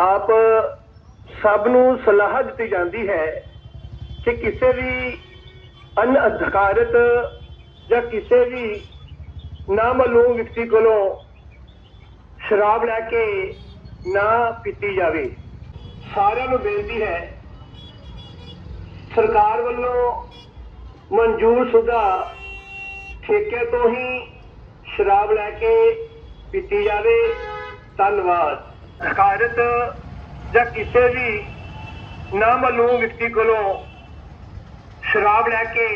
ਆਪ ਸਭ ਨੂੰ ਸਲਾਹ ਦਿੱਤੀ ਜਾਂਦੀ ਹੈ ਕਿ ਕਿਸੇ ਵੀ ਅਨਅਧਿਕਾਰਤ ਜਾਂ ਕਿਸੇ ਵੀ ਨਾਮਾਲੂਮ ਵਿਅਕਤੀ ਕੋਲੋਂ ਸ਼ਰਾਬ ਲੈ ਕੇ ਨਾ ਪੀਤੀ ਜਾਵੇ। ਸਾਰਿਆਂ ਨੂੰ ਬੇਨਤੀ ਹੈ, ਸਰਕਾਰ ਵੱਲੋਂ ਮਨਜ਼ੂਰ ਸ਼ੁਦਾ ਠੇਕੇ ਤੋਂ ਹੀ ਸ਼ਰਾਬ ਲੈ ਕੇ ਪੀਤੀ ਜਾਵੇ। ਧੰਨਵਾਦ। ਹਕਾਇਤ ਜਾਂ ਕਿਸੇ ਵੀ ਨਾ ਮਾਲੂਮ ਵਿਅਕਤੀ ਕੋਲੋਂ ਸ਼ਰਾਬ ਲੈ ਕੇ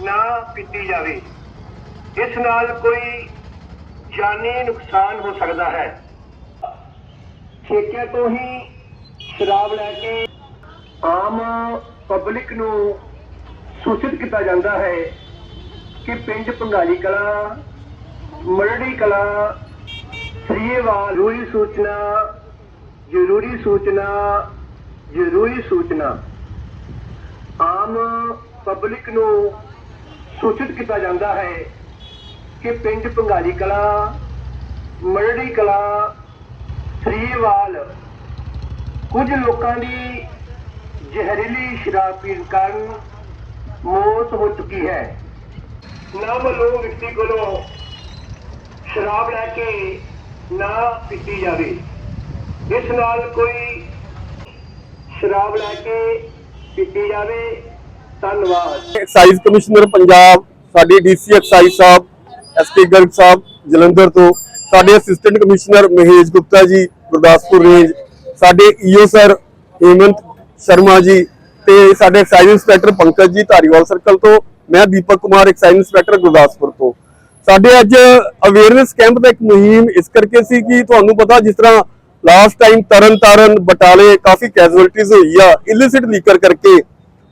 ਨਾ ਪੀਤੀ ਜਾਵੇ, ਇਸ ਨਾਲ ਕੋਈ ਜਾਨੀ ਨੁਕਸਾਨ ਹੋ ਸਕਦਾ ਹੈ। ਠੇਕੇ ਤੋਂ ਹੀ ਸ਼ਰਾਬ ਲੈ ਕੇ ਆਮ ਪਬਲਿਕ ਨੂੰ ਸੂਚਿਤ ਕੀਤਾ ਜਾਂਦਾ ਹੈ ਕਿ ਪਿੰਡ ਪੰਗਾਲੀ ਕਲਾ, ਮਰੜੀ ਕਲਾ ਸਰੀਏਵਾਲ ਜ਼ਰੂਰੀ ਸੂਚਨਾ ਜ਼ਰੂਰੀ ਸੂਚਨਾ ਜ਼ਰੂਰੀ ਸੂਚਨਾ। ਆਮ ਪਬਲਿਕ ਨੂੰ ਸੂਚਿਤ ਕੀਤਾ ਜਾਂਦਾ ਹੈ ਕਿ ਪਿੰਡ ਪੰਗਾਲੀ ਕਲਾ, ਮਰੜੀ ਕਲਾ ਸਰੀਏਵਾਲ ਕੁਝ ਲੋਕਾਂ ਦੀ ਜ਼ਹਿਰੀਲੀ ਸ਼ਰਾਬ ਪੀਣ ਕਾਰਨ ਮੌਤ ਹੋ ਚੁੱਕੀ ਹੈ। ਨਾਮਲੂਮ ਵਿਅਕਤੀ ਕੋਲੋਂ ਸ਼ਰਾਬ ਲੈ ਕੇ ਨਾ ਪੀਤੀ ਜਾਵੇ। ਇਸ ਨਾਲ ਕੋਈ ਸ਼ਰਾਬ ਲੈ ਕੇ ਪੀਤੀ ਜਾਵੇ, ਧੰਨਵਾਦ। ਐਕਸਾਈਜ਼ ਕਮਿਸ਼ਨਰ ਪੰਜਾਬ, ਸਾਡੇ DC excise sahib SP Garg sahib, Jalandhar ਤੋਂ। ਸਾਡੇ assistant commissioner Mahesh Gupta ji, Gurdaspur range. ਸਾਡੇ ਈਓ ਸਰ ਹੇਮੰਤ ਸ਼ਰਮਾ ਜੀ ਤੇ ਸਾਡੇ ਐਕਸਾਈਜ਼ ਇੰਸਪੈਕਟਰ ਪੰਕਜ ਜੀ ਧਾਰੀਵਾਲ ਸਰਕਲ ਤੋਂ। ਮੈਂ ਦੀਪਕ ਕੁਮਾਰ ਐਕਸਾਈਜ਼ ਇੰਸਪੈਕਟਰ ਗੁਰਦਾਸਪੁਰ ਤੋਂ। ਸਾਡੇ ਅੱਜ ਅਵੇਅਰਨੈਸ ਕੈਂਪ ਦਾ ਇੱਕ ਮੁਹਿੰਮ ਇਸ ਕਰਕੇ ਸੀ ਕਿ ਤੁਹਾਨੂੰ ਪਤਾ ਜਿਸ ਤਰ੍ਹਾਂ ਲਾਸਟ ਟਾਈਮ ਤਰਨ ਤਾਰਨ ਬਟਾਲੇ ਕਾਫੀ ਕੈਜੁਅਲਟੀਜ਼ ਹੋਈ ਆ ਇਲਿਸਿਟ ਲੀਕਰ ਕਰਕੇ।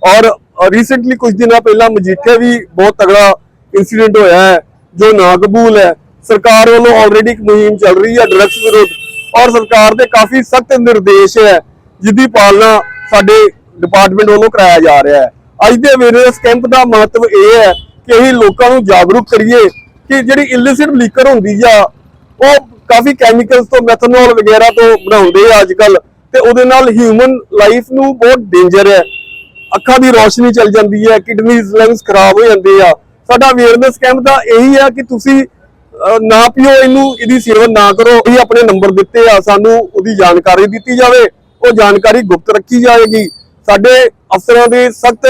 ਔਰ ਰੀਸੈਂਟਲੀ ਕੁਝ ਦਿਨਾਂ ਪਹਿਲਾਂ ਮਜੀਠੇ ਵੀ ਬਹੁਤ ਤਗੜਾ ਇਨਸੀਡੈਂਟ ਹੋਇਆ ਹੈ, ਜੋ ਨਾਕਬੂਲ ਹੈ। ਸਰਕਾਰ ਵੱਲੋਂ ਆਲਰੇਡੀ ਇੱਕ ਮੁਹਿੰਮ ਚੱਲ ਰਹੀ ਹੈ ਡਰੱਗਸ ਵਿਰੁੱਧ। ਔਰ ਸਰਕਾਰ ਦੇ ਕਾਫੀ ਸਖਤ ਨਿਰਦੇਸ਼ ਹੈ ਜਿਹਦੀ ਪਾਲਣਾ ਸਾਡੇ ਡਿਪਾਰਟਮੈਂਟ ਵੱਲੋਂ ਕਰਾਇਆ ਜਾ ਰਿਹਾ ਹੈ। ਅੱਜ ਦੇ ਅਵੇਅਰਨੈਸ ਕੈਂਪ ਦਾ ਮਹੱਤਵ ਇਹ ਹੈ ਕਿ ਅਸੀਂ ਲੋਕਾਂ ਨੂੰ ਜਾਗਰੂਕ ਕਰੀਏ ਕਿ ਜਿਹੜੀ ਇਲਿਸਿਟ ਲੀਕਰ ਹੁੰਦੀ ਆ, ਉਹ ਕਾਫੀ ਕੈਮੀਕਲਸ ਤੋਂ ਮੈਥਨੋਲ ਵਗੈਰਾ ਤੋਂ ਬਣਾਉਂਦੇ ਆ ਅੱਜ ਕੱਲ ਤੇ ਉਹਦੇ ਨਾਲ ਹਿਊਮਨ ਲਾਈਫ ਨੂੰ ਬਹੁਤ ਡੇਂਜਰ ਹੈ। ਅੱਖਾਂ ਦੀ ਰੋਸ਼ਨੀ ਚਲ ਜਾਂਦੀ ਹੈ, ਕਿਡਨੀਜ਼ ਲੰਗਸ ਖਰਾਬ ਹੋ ਜਾਂਦੇ ਆ। ਸਾਡਾ ਅਵੇਅਰਨੈਸ ਕੈਂਪ ਦਾ ਇਹੀ ਆ ਕਿ ਤੁਸੀਂ ਨਾ ਪੀਓ ਇਹਨੂੰ, ਇਹਦੀ ਸੇਵਨ ਨਾ ਕਰੋ। ਇਹ ਆਪਣੇ ਨੰਬਰ ਦਿੱਤੇ ਆ, ਸਾਨੂੰ ਉਹਦੀ ਜਾਣਕਾਰੀ ਦਿੱਤੀ ਜਾਵੇ, ਉਹ ਜਾਣਕਾਰੀ ਗੁਪਤ ਰੱਖੀ ਜਾਏਗੀ। ਸਾਡੇ ਅਫਸਰਾਂ ਦੇ ਸਖਤ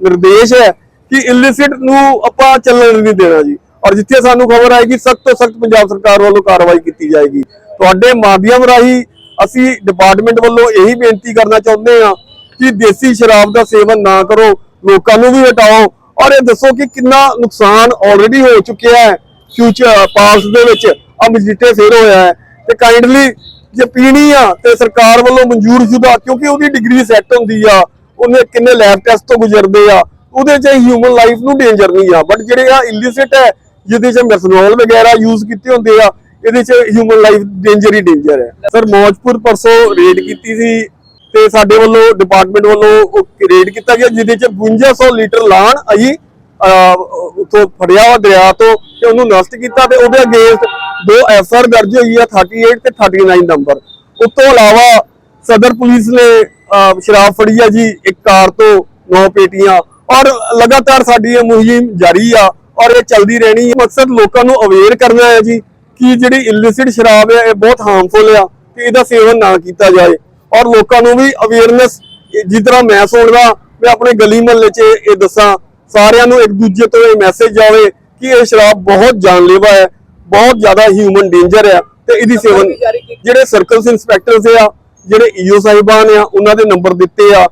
ਨਿਰਦੇਸ਼ ਹੈ ਕਿ ਇਲਿਸਿਟ ਨੂੰ ਆਪਾਂ ਚੱਲਣ ਨਹੀਂ ਦੇਣਾ ਜੀ। ਔਰ ਜਿੱਥੇ ਸਾਨੂੰ ਖਬਰ ਆਏਗੀ, ਸਖਤ ਤੋਂ ਸਖਤ ਪੰਜਾਬ ਸਰਕਾਰ ਵੱਲੋਂ ਕਾਰਵਾਈ ਕੀਤੀ ਜਾਏਗੀ। ਤੁਹਾਡੇ ਮਾਧਿਅਮ ਰਾਹੀਂ ਅਸੀਂ ਡਿਪਾਰਟਮੈਂਟ ਵੱਲੋਂ ਇਹੀ ਬੇਨਤੀ ਕਰਨਾ ਚਾਹੁੰਦੇ ਹਾਂ ਕਿ ਦੇਸੀ ਸ਼ਰਾਬ ਦਾ ਸੇਵਨ ਨਾ ਕਰੋ, ਲੋਕਾਂ ਨੂੰ ਵੀ ਹਟਾਓ। ਔਰ ਇਹ ਦੱਸੋ ਕਿ ਕਿੰਨਾ ਨੁਕਸਾਨ ਆਲਰੇਡੀ ਹੋ ਚੁੱਕਿਆ ਹੈ। ਫਿਊਚਰ ਪਾਸ ਦੇ ਵਿੱਚ ਆ ਮਜੀਠੇ ਫੇਰ ਹੋਇਆ ਹੈ। ਤੇ ਕਾਈਂਡਲੀ ਜੇ ਪੀਣੀ ਆ, ਤੇ ਸਰਕਾਰ ਵੱਲੋਂ ਮਨਜ਼ੂਰ ਸ਼ੁਦਾ ਕਿਉਂਕਿ ਉਹਦੀ ਡਿਗਰੀ ਸੈੱਟ ਹੁੰਦੀ ਆ, ਉਹਨੇ ਕਿੰਨੇ ਲੈਬ ਟੈਸਟ ਤੋਂ ਗੁਜ਼ਰਦੇ ਆ, ਉਹਦੇ 'ਚ ਹਿਊਮਨ ਲਾਈਫ ਨੂੰ ਡੇਂਜਰ ਨਹੀਂ ਆ। ਬਟ ਜਿਹੜੇ ਆ ਇਲਿਸਿਟ ਹੈ ਜਿਹਦੇ 'ਚ ਮੈਥਨੋਲ ਵਗੈਰਾ ਯੂਜ਼ ਕੀਤੇ ਹੁੰਦੇ ਆ, ਇਹਦੇ 'ਚ ਹਿਊਮਨ ਲਾਈਫ ਡੇਂਜਰ ਹੀ ਡੇਂਜਰ ਹੈ ਸਰ ਮੌਜਪੁਰ ਪਰਸੋਂ ਰੇਡ ਕੀਤੀ ਸੀ ਤੇ ਸਾਡੇ ਵੱਲੋਂ ਡਿਪਾਰਟਮੈਂਟ ਵੱਲੋਂ ਰੇਡ ਕੀਤਾ ਗਿਆ, ਜਿਹਦੇ 'ਚ 5200 ਲੀਟਰ ਲਾਣ ਅਸੀਂ ਉਤੋਂ ਫੜਿਆ ਵਾ ਦਰਿਆ ਤੋਂ ਤੇ ਉਹਨੂੰ ਨਸ਼ਟ ਕੀਤਾ ਤੇ ਉਹਦੇ ਅਗੇਂਸਟ ਦੋ ਐਫਆਰ ਦਰਜ ਹੋਈ ਆ 38 ਤੇ 39 ਨੰਬਰ ਉਸ ਤੋਂ ਇਲਾਵਾ ਸਦਰ ਪੁਲਿਸ ਨੇ ਸ਼ਰਾਬ ਫੜੀ ਆ ਜੀ, ਇੱਕ ਕਾਰ ਤੋਂ ਨੌ ਪੇਟੀਆਂ। ਔਰ ਲਗਾਤਾਰ ਸਾਡੀ ਇਹ ਮੁਹਿੰਮ ਜਾਰੀ ਆ ਔਰ ਇਹ ਚੱਲਦੀ ਰਹਿਣੀ ਹੈ। ਮਕਸਦ ਲੋਕਾਂ ਨੂੰ ਅਵੇਅਰ ਕਰਨਾ ਹੈ ਜੀ ਕਿ ਜਿਹੜੀ ਇਲਿਸਿਟ ਸ਼ਰਾਬ ਹੈ ਇਹ ਬਹੁਤ ਹਾਰਮਫੁਲ ਆ ਤੇ ਇਹਦਾ ਸੇਵਨ ਨਾ ਕੀਤਾ ਜਾਏ। ਔਰ ਲੋਕਾਂ ਨੂੰ ਵੀ ਅਵੇਅਰਨੈਸ ਜਿਸ ਤਰ੍ਹਾਂ ਮੈਂ ਸੁਣਦਾ ਮੈਂ ਆਪਣੇ ਗਲੀ ਮੁਹੱਲੇ 'ਚ ਇਹ ਦੱਸਾਂ ਸਾਰਿਆਂ ਨੂੰ ਇੱਕ ਦੂਜੇ ਤੋਂ ਇਹ ਮੈਸੇਜ ਜਾਵੇ ਕਿ ਇਹ ਸ਼ਰਾਬ ਬਹੁਤ ਜਾਨਲੇਵਾ ਹੈ ਬਹੁਤ ਜ਼ਿਆਦਾ ਹਿਊਮਨ ਡੇਂਜਰ ਹੈ ਤੇ ਇਹਦੀ ਸੇਵਨ ਜਿਹੜੇ ਸਰਕਲਸ ਇੰਸਪੈਕਟਰਸ ਆ ਜਿਹੜੇ ਈਓ ਸਾਹਿਬਾਨ ਆ ਉਹਨਾਂ ਦੇ ਨੰਬਰ ਦਿੱਤੇ ਆ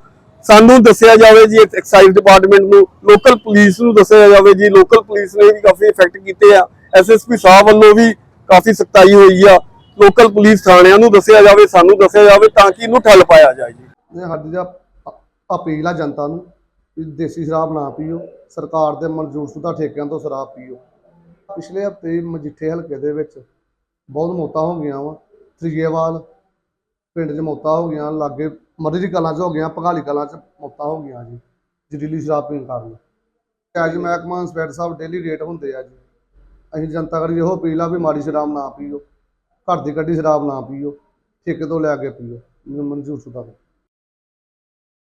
ਸਾਨੂੰ ਦੱਸਿਆ ਜਾਵੇ ਜੀ ਐਕਸਾਈਜ਼ ਡਿਪਾਰਟਮੈਂਟ ਨੂੰ ਲੋਕਲ ਪੁਲਿਸ ਨੂੰ ਦੱਸਿਆ ਜਾਵੇ ਜੀ ਲੋਕਲ ਪੁਲਿਸ ਨੇ ਵੀ ਕਾਫੀ ਇਫੈਕਟ ਕੀਤੇ ਆ। ਐਸਐਸਪੀ ਸਾਹਿਬ ਵੱਲੋਂ ਵੀ ਕਾਫੀ ਸਖਤਾਈ ਹੋਈ ਆ। ਲੋਕਲ ਪੁਲਿਸ ਥਾਣਿਆਂ ਨੂੰ ਦੱਸਿਆ ਜਾਵੇ, ਸਾਨੂੰ ਦੱਸਿਆ ਜਾਵੇ ਤਾਂ ਕਿ ਇਹਨੂੰ ਠੱਲ ਪਾਇਆ ਜਾਏ ਜੀ। ਸਾਡੀ ਦਾ ਅਪੀਲ ਆ ਜਨਤਾ ਨੂੰ ਵੀ ਦੇਸੀ ਸ਼ਰਾਬ ਨਾ ਪੀਓ, ਸਰਕਾਰ ਦੇ ਮਨਜ਼ੂਰਸ਼ੁਦਾ ਠੇਕਿਆਂ ਤੋਂ ਸ਼ਰਾਬ ਪੀਓ। ਪਿਛਲੇ ਹਫ਼ਤੇ ਮਜੀਠੇ ਹਲਕੇ ਦੇ ਵਿੱਚ ਬਹੁਤ ਮੌਤਾਂ ਹੋ ਗਈਆਂ ਵਾ। ਤ੍ਰਿਜੇਵਾਲ ਪਿੰਡ 'ਚ ਮੌਤਾਂ ਹੋ ਗਈਆਂ, ਲਾਗੇ ਮਰਜ਼ੀ ਕਲਾਂ 'ਚ ਹੋ ਗਈਆਂ, ਭਗਾਲੀ ਕਲਾਂ 'ਚ ਮੌਤਾਂ ਹੋ ਗਈਆਂ ਜੀ, ਜ਼ਹਿਰੀਲੀ ਸ਼ਰਾਬ ਪੀਣ ਕਾਰਨ। ਅੱਜ ਮਹਿਕਮਾ ਇੰਸਪੈਕਟਰ ਸਾਹਿਬ ਡੇਲੀ ਰੇਟ ਹੁੰਦੇ ਆ ਜੀ। ਅਸੀਂ ਜਨਤਾ ਕਰੀ ਇਹੋ ਅਪੀਲ ਆ ਵੀ ਮਾੜੀ ਸ਼ਰਾਬ ਨਾ ਪੀਓ, ਘਰ ਦੀ ਕੱਢੀ ਸ਼ਰਾਬ ਨਾ ਪੀਓ, ਠੇਕੇ ਤੋਂ ਲੈ ਕੇ ਪੀਓ, ਮਨਜ਼ੂਰ ਸ਼ੁਦਾ